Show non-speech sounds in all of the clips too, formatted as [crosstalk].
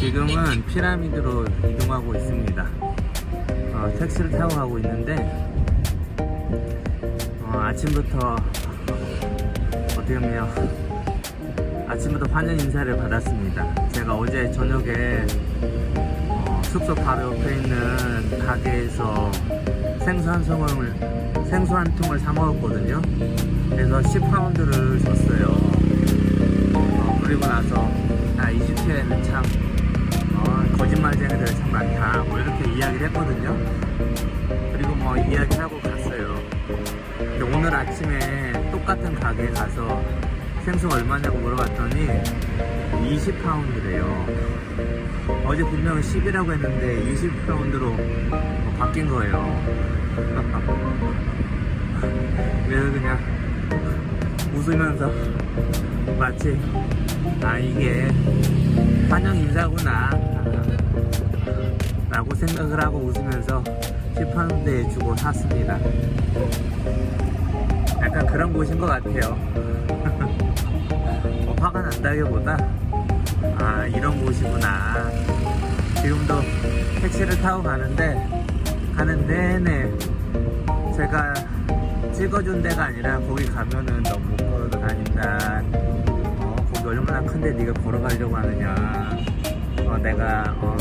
지금은 피라미드로 이동하고 있습니다. 어, 택시를 타고 가고 있는데 어, 아침부터 어떻게 보면 아침부터 환영 인사를 받았습니다. 제가 어제 저녁에 어, 숙소 바로 옆에 있는 가게에서 생수 한 송을 생수 한 통을 사 먹었거든요. 그래서 10파운드를 줬어요. 어, 그리고 나서 아 20회에는 참 어, 거짓말쟁이들 참 많다. 뭐 이렇게 이야기를 했거든요. 그리고 뭐 이야기하고 갔어요. 근데 오늘 아침에 똑같은 가게에 가서 생수 얼마냐고 물어봤더니 20파운드래요. 어제 분명히 10이라고 했는데 20파운드로 바뀐 거예요. [laughs] 그래서 그냥 웃으면서 마치 아 이게 환영 인사구나 라고 생각을 하고 웃으면서 10파운드에 주고 샀습니다. 약간 그런 곳인 것 같아요. [laughs] 뭐 화가 난다기보다 아 이런 곳이구나. 지금도 택시를 타고 가는데 가는 내내 제가 찍어준 데가 아니라 거기 가면은 너못 걸어 다닌다. 어, 거기 얼마나 큰데 네가 걸어가려고 하느냐. 어, 내가 어,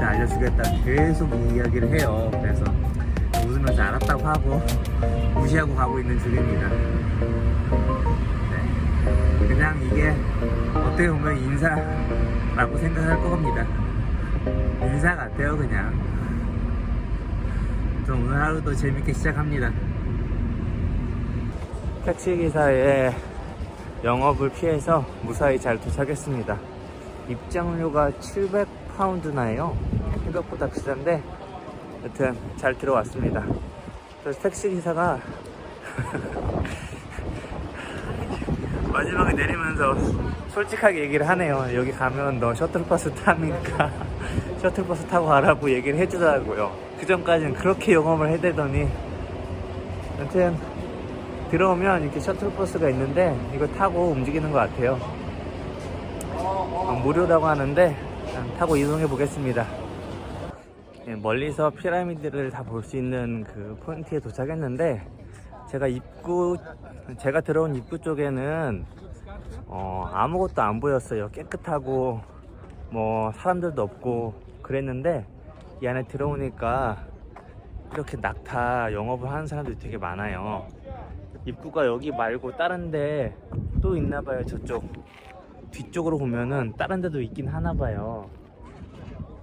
좋은데 알려주겠다. 계속 이 이야기를 해요. 그래서 웃으면서 알았다고 하고 [laughs] 무시하고 가고 있는 중입니다. 네. 그냥 이게 어떻게 보면 인사라고 생각할 겁니다. 인사 같아요, 그냥. 저 오늘 하루도 재밌게 시작합니다. 택시기사의 영업을 피해서 무사히 잘 도착했습니다. 입장료가 700 파운드나요? 생각보다 비싼데, 여튼 잘 들어왔습니다. 그래서 택시기사가 [laughs] 마지막에 내리면서 솔직하게 얘기를 하네요. 여기 가면 너 셔틀버스 타니까 [laughs] 셔틀버스 타고 가라고 얘기를 해주더라고요. 그 전까지는 그렇게 영업을 해대더니 여튼 들어오면 이렇게 셔틀버스가 있는데 이거 타고 움직이는 것 같아요. 어, 무료라고 하는데 타고 이동해 보겠습니다. 예, 멀리서 피라미드를 다 볼 수 있는 그 포인트에 도착했는데 제가 입구 제가 들어온 입구 쪽에는 어, 아무것도 안 보였어요. 깨끗하고 뭐 사람들도 없고 그랬는데 이 안에 들어오니까 이렇게 낙타 영업을 하는 사람들이 되게 많아요. 입구가 여기 말고 다른 데 또 있나 봐요. 저쪽 뒤쪽으로 보면은 다른 데도 있긴 하나 봐요.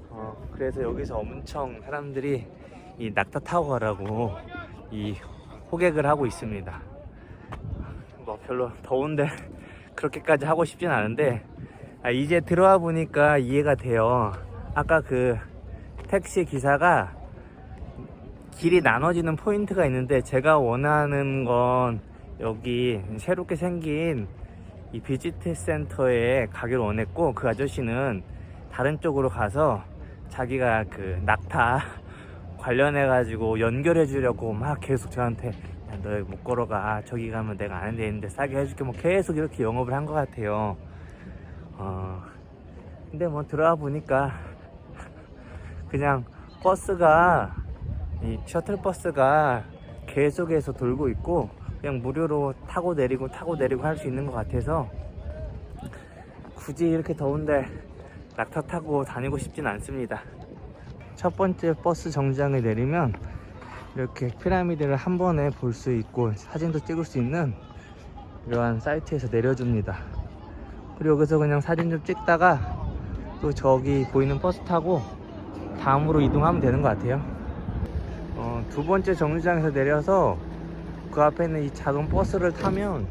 어, 그래서 여기서 엄청 사람들이 이 낙타 타고 가라고 이 호객을 하고 있습니다. 뭐 별로 더운데 [laughs] 그렇게까지 하고 싶진 않은데 아, 이제 들어와 보니까 이해가 돼요. 아까 그 택시 기사가 길이 나눠지는 포인트가 있는데 제가 원하는 건 여기 새롭게 생긴 이 비지트 센터에 가기를 원했고 그 아저씨는 다른 쪽으로 가서 자기가 그 낙타 [laughs] 관련해 가지고 연결해 주려고 막 계속 저한테 야, 너 못 걸어가. 저기 가면 내가 아는 데 있는데 싸게 해줄게. 뭐 계속 이렇게 영업을 한 것 같아요. 어 근데 뭐 들어와 보니까 [laughs] 그냥 버스가 이 셔틀버스가 계속해서 돌고 있고 그냥 무료로 타고 내리고 타고 내리고 할 수 있는 것 같아서 굳이 이렇게 더운데 낙타 타고 다니고 싶진 않습니다. 첫 번째 버스 정류장에 내리면 이렇게 피라미드를 한 번에 볼 수 있고 사진도 찍을 수 있는 이러한 사이트에서 내려줍니다. 그리고 여기서 그냥 사진 좀 찍다가 또 저기 보이는 버스 타고 다음으로 이동하면 되는 것 같아요. 어, 두 번째 정류장에서 내려서 그 앞에 있는 이 작은 버스를 타면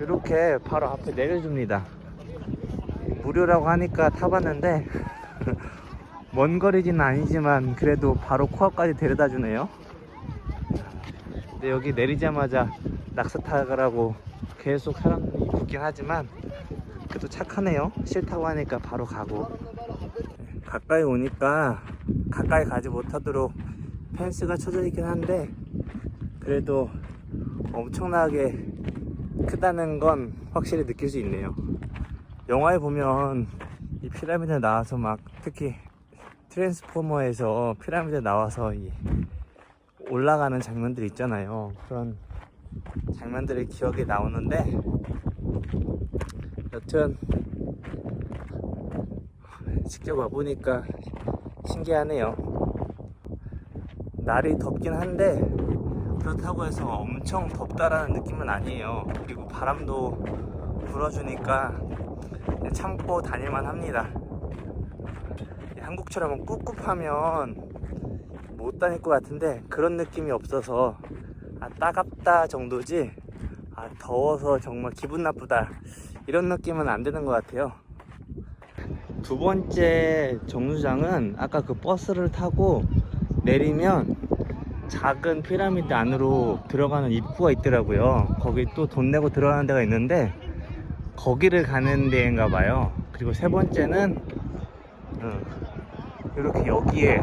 이렇게 바로 앞에 내려줍니다. 무료라고 하니까 타봤는데 [laughs] 먼 거리지는 아니지만 그래도 바로 코앞까지 데려다 주네요. 근데 여기 내리자마자 낙서 타가라고 계속 사람들이 붙긴 하지만 그래도 착하네요. 싫다고 하니까 바로 가고 가까이 오니까 가까이 가지 못하도록 펜스가 쳐져 있긴 한데 그래도 엄청나게 크다는 건 확실히 느낄 수 있네요. 영화에 보면 이 피라미드 나와서 막 특히 트랜스포머에서 피라미드 나와서 이 올라가는 장면들 있잖아요. 그런 장면들이 기억에 나오는데 여튼 직접 와보니까 신기하네요. 날이 덥긴 한데 그렇다고 해서 엄청 덥다라는 느낌은 아니에요. 그리고 바람도 불어주니까 참고 다닐만 합니다. 한국처럼 꿉꿉하면 못 다닐 것 같은데 그런 느낌이 없어서 아, 따갑다 정도지 아, 더워서 정말 기분 나쁘다 이런 느낌은 안 드는 것 같아요. 두 번째 정류장은 아까 그 버스를 타고 내리면 작은 피라미드 안으로 들어가는 입구가 있더라고요. 거기 또 돈 내고 들어가는 데가 있는데 거기를 가는 데인가 봐요. 그리고 세 번째는 어, 이렇게 여기에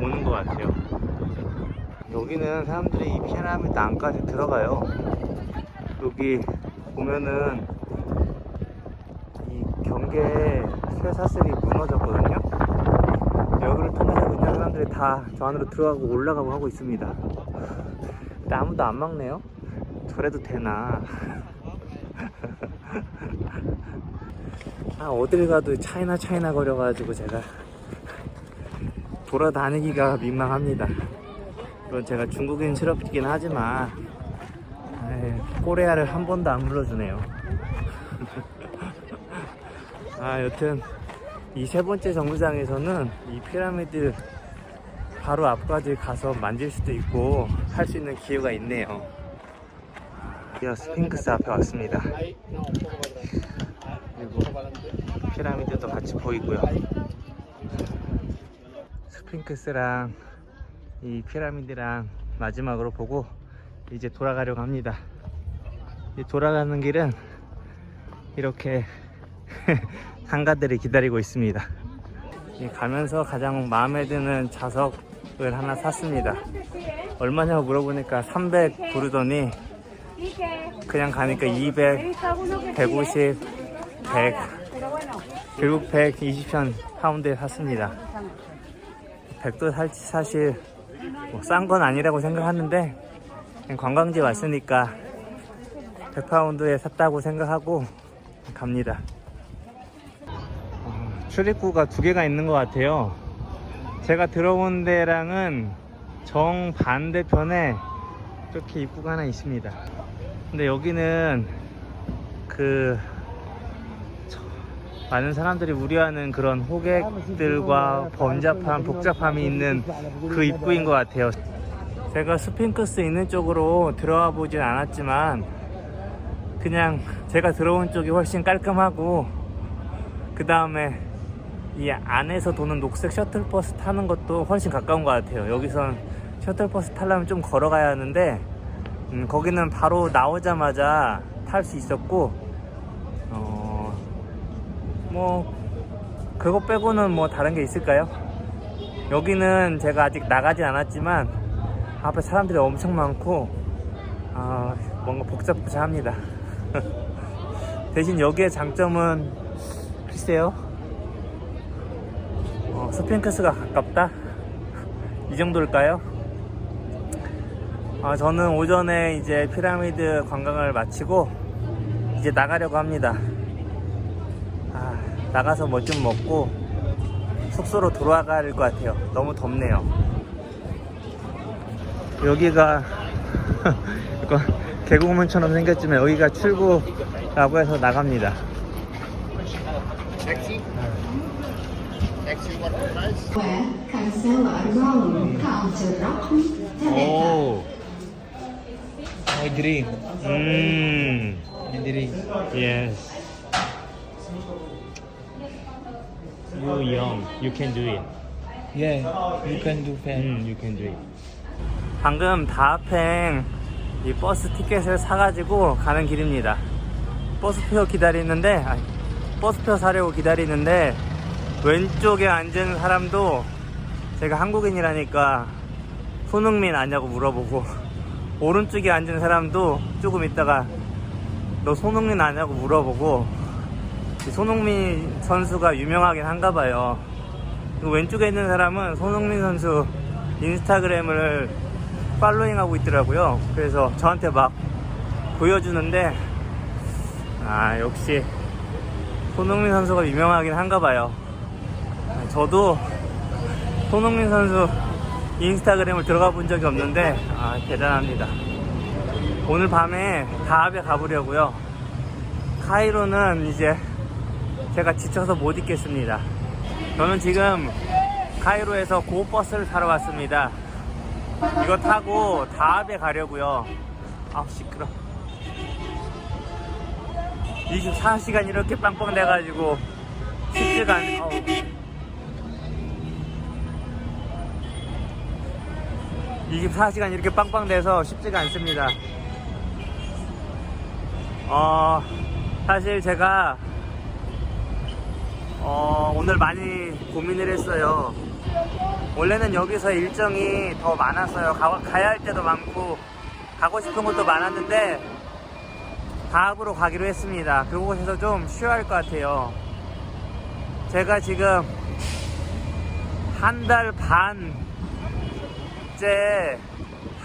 오는 것 같아요. 여기는 사람들이 이 피라미드 안까지 들어가요. 여기 보면은 이 경계 쇠사슬이 무너졌거든요. 여기를 통해서 사람들이 다 저 안으로 들어가고 올라가고 하고 있습니다. 근데 아무도 안 막네요. 저래도 되나? [laughs] 아 어딜 가도 차이나 차이나 거려가지고 제가 돌아다니기가 민망합니다. 물론 제가 중국인스럽긴 하지만 에이, 코레아를 한 번도 안 불러주네요. [laughs] 아 여튼 이 세 번째 정류장에서는 이 피라미드 바로 앞까지 가서 만질 수도 있고 할 수 있는 기회가 있네요. 드디어 스핑크스 앞에 왔습니다. 그리고 피라미드도 같이 보이고요. 스핑크스랑 이 피라미드랑 마지막으로 보고 이제 돌아가려고 합니다. 이 돌아가는 길은 이렇게 [laughs] 상가들이 기다리고 있습니다. 이 가면서 가장 마음에 드는 자석 을 하나 샀습니다. 얼마냐고 물어보니까 300 부르더니 그냥 가니까 200, 150, 100 결국 120천 파운드에 샀습니다. 100도 살, 사실 뭐 싼 건 아니라고 생각하는데 관광지 왔으니까 100파운드에 샀다고 생각하고 갑니다. 어, 출입구가 두 개가 있는 것 같아요. 제가 들어온 데랑은 정 반대편에 이렇게 입구가 하나 있습니다. 근데 여기는 그 저- 많은 사람들이 우려하는 그런 호객들과 번잡함, 복잡함이 있는 그 입구인 것 같아요. 제가 스핑크스 있는 쪽으로 들어와 보진 않았지만 그냥 제가 들어온 쪽이 훨씬 깔끔하고 그 다음에 이 안에서 도는 녹색 셔틀버스 타는 것도 훨씬 가까운 것 같아요. 여기선 셔틀버스 타려면 좀 걸어가야 하는데 음, 거기는 바로 나오자마자 탈 수 있었고 어, 뭐 그거 빼고는 뭐 다른 게 있을까요? 여기는 제가 아직 나가진 않았지만 앞에 사람들이 엄청 많고 아, 뭔가 복잡복잡합니다. [laughs] 대신 여기의 장점은 글쎄요 어, 스핑크스가 가깝다 이 정도일까요? 아, 저는 오전에 이제 피라미드 관광을 마치고 이제 나가려고 합니다. 아, 나가서 뭐 좀 먹고 숙소로 돌아갈 것 같아요. 너무 덥네요. 여기가 [laughs] 약간 개구문처럼 생겼지만 여기가 출구라고 해서 나갑니다. Khỏe cancel ở roll counter rock 오, I drink. 음, I drink. yes. You young, you can do it. Yeah, you can do fan. 음, you can do it. 방금 다합행 이 버스 티켓을 사가지고 가는 길입니다. 버스표 기다리는데, 아니, 버스표 사려고 기다리는데, 왼쪽에 앉은 사람도 제가 한국인이라니까 손흥민 아냐고 물어보고, [laughs] 오른쪽에 앉은 사람도 조금 있다가 너 손흥민 아냐고 물어보고, 손흥민 선수가 유명하긴 한가 봐요. 그 왼쪽에 있는 사람은 손흥민 선수 인스타그램을 팔로잉하고 있더라고요. 그래서 저한테 막 보여주는데, 아, 역시 손흥민 선수가 유명하긴 한가 봐요. 저도 손흥민 선수 인스타그램을 들어가 본 적이 없는데, 아, 대단합니다. 오늘 밤에 다합에 가보려고요. 카이로는 이제 제가 지쳐서 못 있겠습니다. 저는 지금 카이로에서 고버스를 타러 왔습니다. 이거 타고 다합에 가려고요. 아우 시끄러. 24시간 이렇게 빵빵 돼가지고 쉽지가 않. 어우. (24시간) 이렇게 빵빵 돼서 쉽지가 않습니다 어 사실 제가 어, 오늘 많이 고민을 했어요. 원래는 여기서 일정이 더 많았어요. 가, 가야 할 때도 많고, 가고 싶은 곳도 많았는데, 다합으로 가기로 했습니다. 그곳에서 좀 쉬어야 할 것 같아요. 제가 지금 한 달 반 째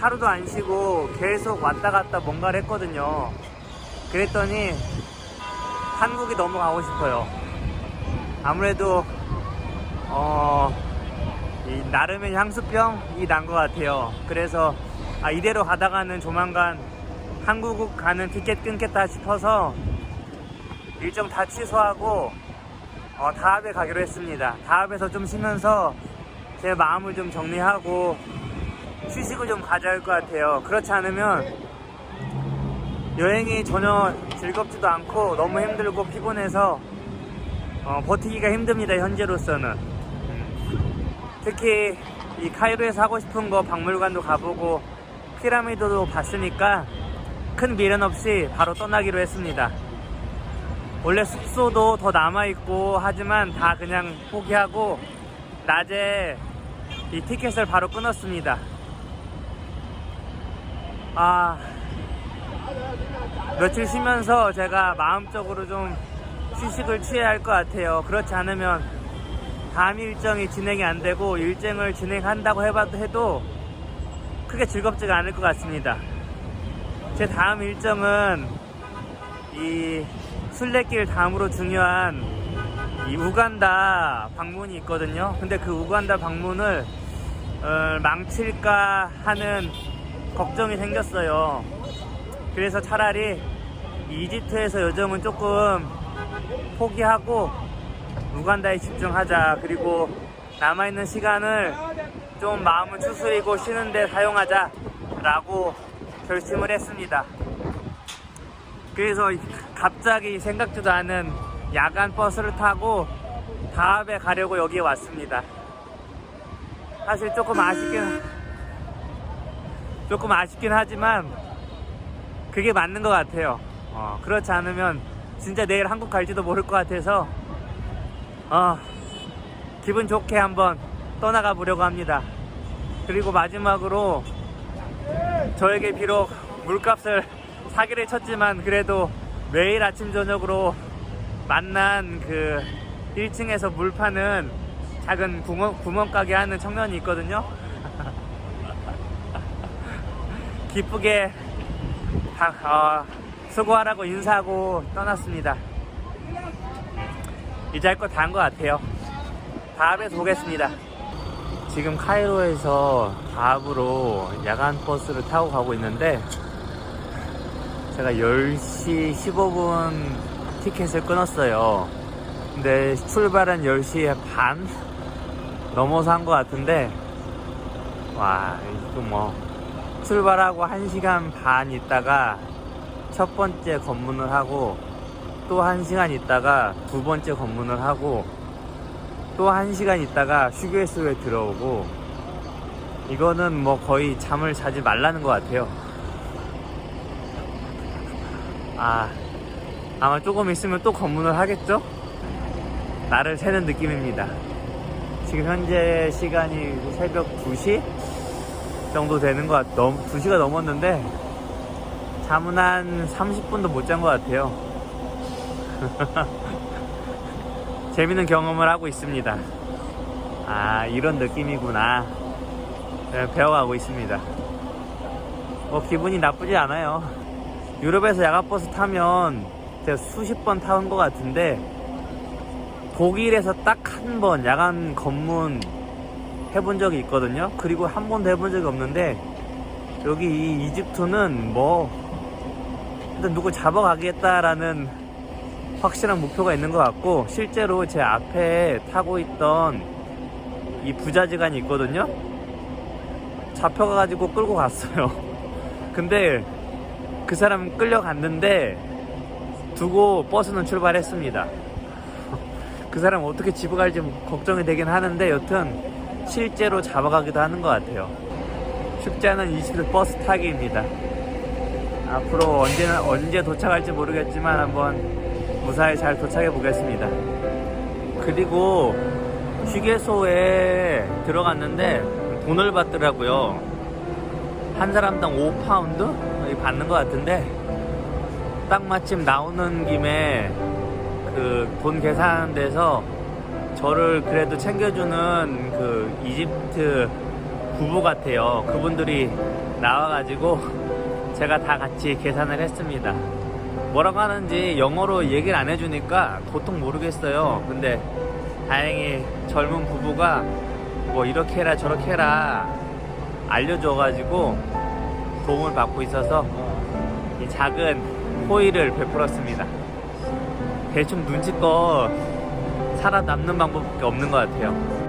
하루도 안 쉬고 계속 왔다 갔다 뭔가를 했거든요. 그랬더니 한국이 너무 가고 싶어요. 아무래도 어, 이 나름의 향수병이 난 것 같아요. 그래서 아, 이대로 가다가는 조만간 한국 가는 티켓 끊겠다 싶어서 일정 다 취소하고 어, 다합에 가기로 했습니다. 다합에서 좀 쉬면서 제 마음을 좀 정리하고 휴식을 좀 가져야 할 것 같아요. 그렇지 않으면 여행이 전혀 즐겁지도 않고 너무 힘들고 피곤해서 어, 버티기가 힘듭니다 현재로서는. 특히 이 카이로에서 하고 싶은 거 박물관도 가보고 피라미드도 봤으니까 큰 미련 없이 바로 떠나기로 했습니다. 원래 숙소도 더 남아있고 하지만 다 그냥 포기하고 낮에 이 티켓을 바로 끊었습니다 아 며칠 쉬면서 제가 마음적으로 좀 휴식을 취해야 할 것 같아요. 그렇지 않으면 다음 일정이 진행이 안 되고 일정을 진행한다고 해봐도 해도 크게 즐겁지가 않을 것 같습니다. 제 다음 일정은 이 순례길 다음으로 중요한 이 우간다 방문이 있거든요. 근데 그 우간다 방문을 어, 망칠까 하는 걱정이 생겼어요. 그래서 차라리 이집트에서 요즘은 조금 포기하고 우간다에 집중하자. 그리고 남아있는 시간을 좀 마음을 추스리고 쉬는데 사용하자. 라고 결심을 했습니다. 그래서 갑자기 생각지도 않은 야간 버스를 타고 다합에 가려고 여기에 왔습니다. 사실 조금 아쉽긴, 조금 아쉽긴 하지만 그게 맞는 것 같아요. 어, 그렇지 않으면 진짜 내일 한국 갈지도 모를 것 같아서 어, 기분 좋게 한번 떠나가 보려고 합니다. 그리고 마지막으로 저에게 비록 물값을 사기를 쳤지만 그래도 매일 아침 저녁으로 만난 그 1층에서 물 파는 작은 구멍, 구멍가게 하는 청년이 있거든요. 기쁘게 다, 어, 수고하라고 인사하고 떠났습니다. 이제 할 거 다 한 것 같아요. 다음에서 보겠습니다. 지금 카이로에서 다합으로 야간 버스를 타고 가고 있는데 제가 10시 15분 티켓을 끊었어요. 근데 출발은 10시에 반 넘어서 한 것 같은데 와 이거 뭐 출발하고 1시간 반 있다가 첫 번째 검문을 하고 또 1시간 있다가 두 번째 검문을 하고 또 1시간 있다가 휴게소에 들어오고 이거는 뭐 거의 잠을 자지 말라는 것 같아요. 아, 아마 조금 있으면 또 검문을 하겠죠? 나를 새는 느낌입니다. 지금 현재 시간이 새벽 2시 정도 되는 것 같, 넘, 2시가 넘었는데 잠은 한 30분도 못 잔 것 같아요. [laughs] 재밌는 경험을 하고 있습니다. 아, 이런 느낌이구나. 네, 배워가고 있습니다. 뭐, 기분이 나쁘지 않아요. 유럽에서 야간버스 타면 제가 수십 번 타본 것 같은데, 독일에서 딱 한 번 야간 검문 해본 적이 있거든요. 그리고 한 번도 해본 적이 없는데, 여기 이 이집트는 뭐, 일단 누굴 잡아가겠다라는 확실한 목표가 있는 것 같고 실제로 제 앞에 타고 있던 이 부자지간이 있거든요. 잡혀가가지고 끌고 갔어요. [laughs] 근데 그 사람 끌려갔는데 두고 버스는 출발했습니다. [laughs] 그 사람 어떻게 집에 갈지 걱정이 되긴 하는데 여튼 실제로 잡아가기도 하는 것 같아요 않은 이집트 버스 타기입니다 앞으로 언제나 언제 도착할지 모르겠지만 한번 무사히 잘 도착해 보겠습니다. 그리고 휴게소에 들어갔는데 돈을 받더라고요. 한 사람당 5파운드 받는 것 같은데 딱 마침 나오는 김에 그 돈 계산하는 데서 저를 그래도 챙겨주는 그 이집트 부부 같아요. 그분들이 나와가지고 제가 다 같이 계산을 했습니다. 뭐라고 하는지 영어로 얘기를 안 해주니까 도통 모르겠어요. 근데 다행히 젊은 부부가 뭐 이렇게 해라 저렇게 해라 알려줘가지고 도움을 받고 있어서 이 작은 호의를 베풀었습니다. 대충 눈치껏 살아남는 방법밖에 없는 것 같아요.